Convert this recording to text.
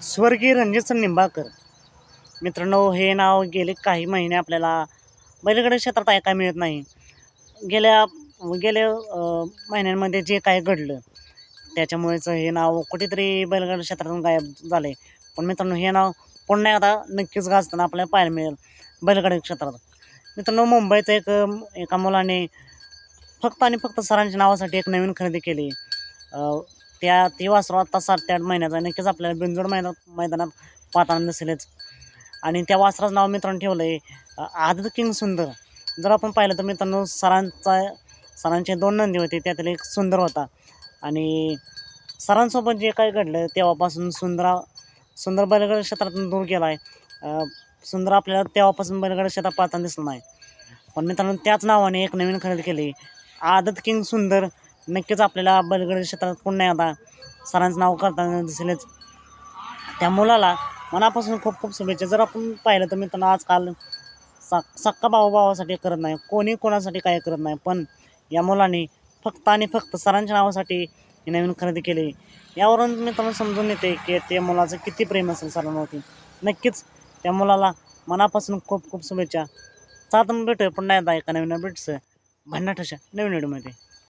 स्वर्गीय रणजित निंबाळकर. मित्रांनो हे नाव गेले काही महिने आपल्याला बैलगाडी क्षेत्रात ऐकायला मिळत नाही. गेल्या गेल्या महिन्यांमध्ये जे काय घडलं त्याच्यामुळेच हे नाव कुठेतरी बैलगाडी क्षेत्रातून गायब झालं आहे पण मित्रांनो हे नाव पुन्हा एकदा नक्कीच गाजताना आपल्याला पाहायला मिळेल बैलगाडी क्षेत्रात. मित्रांनो मुंबईचं एक एका मुलाने फक्त आणि फक्त सरांच्या नावासाठी एक नवीन खरेदी केली. त्या ती वासरू आत्ता सात ते आठ महिन्याचा नक्कीच आपल्याला बिंजोड मैदान मैदानात पाहताना दिसेलच. आणि त्या वासराचं नाव मित्रांनो ठेवलं आहे आदत किंग सुंदर. जर आपण पाहिलं तर मित्रांनो सरांचा सरांचे दोन नंदी होते त्यातील एक सुंदर होता. आणि सरांसोबत जे काही घडलं तेव्हापासून सुंदरा सुंदर बैलगड क्षेत्रातून दूर गेला आहे सुंदर आपल्याला तेव्हापासून बैलगड क्षेत्रात पाहताना दिसलं नाही. पण मित्रांनो त्याच नावाने एक नवीन खरेदी केली. आदत किंग सुंदर नक्कीच आपल्याला बैलगाडी क्षेत्रात पुन्हा आता. सरांचं नाव करताना दिसेलच. त्या मुलाला मनापासून खूप खूप शुभेच्छा. जर आपण पाहिलं तर मित्रांनो आजकाल सा सक्का भाऊ भावासाठी करत नाही. कोणी कोणासाठी काय करत नाही. पण या मुलाने फक्त आणि फक्त सरांच्या नावासाठी ही नवीन खरेदी केली. यावरून मित्रांनो समजून येते की त्या मुलाचं किती प्रेम असेल सरांवरती. नक्कीच त्या मुलाला मनापासून खूप खूप शुभेच्छा. सात भेटूया पुन्हा एकदा एका नवीन भेटचं भन्नाट अशा नवीन व्हिडिओमध्ये.